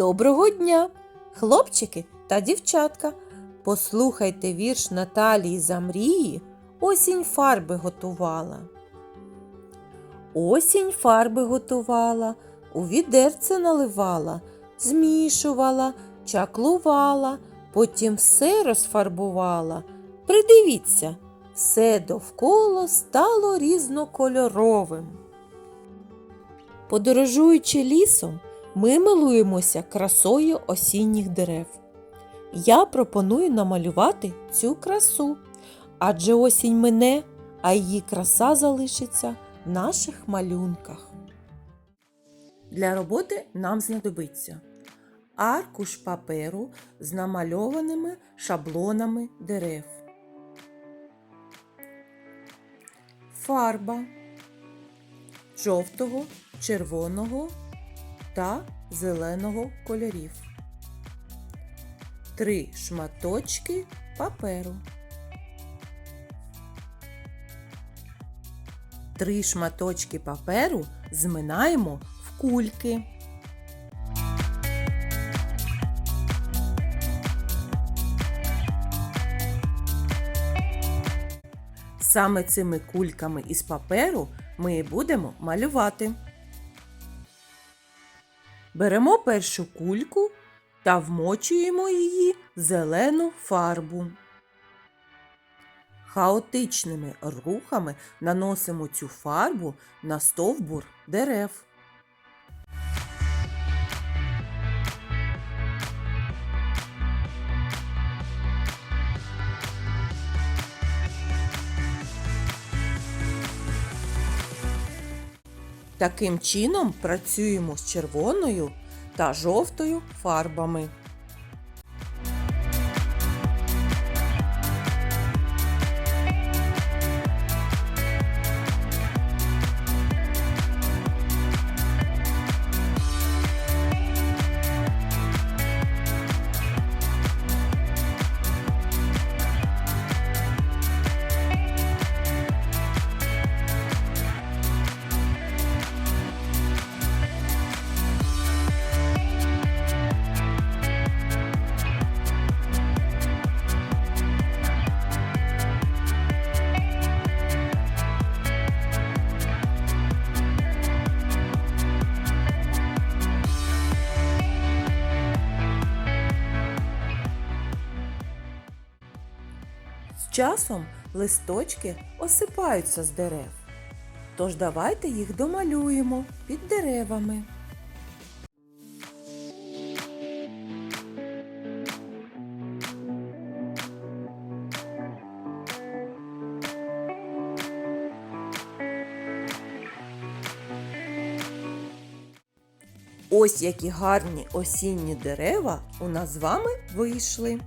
Доброго дня, хлопчики та дівчатка. Послухайте вірш Наталії Замрії. Осінь фарби готувала. Осінь фарби готувала, у відерце наливала, змішувала, чаклувала, потім все розфарбувала. Придивіться, все довкола стало різнокольоровим. Подорожуючи лісом, ми милуємося красою осінніх дерев. Я пропоную намалювати цю красу, адже осінь мине, а її краса залишиться в наших малюнках. Для роботи нам знадобиться аркуш паперу з намальованими шаблонами дерев, фарба жовтого, червоного та зеленого кольорів. Три шматочки паперу. Три шматочки паперу зминаємо в кульки. Саме цими кульками із паперу ми будемо малювати. Беремо першу кульку та вмочуємо її зелену фарбу. Хаотичними рухами наносимо цю фарбу на стовбур дерев. Таким чином працюємо з червоною та жовтою фарбами. З часом листочки осипаються з дерев. Тож давайте їх домалюємо під деревами. Ось які гарні осінні дерева у нас з вами вийшли.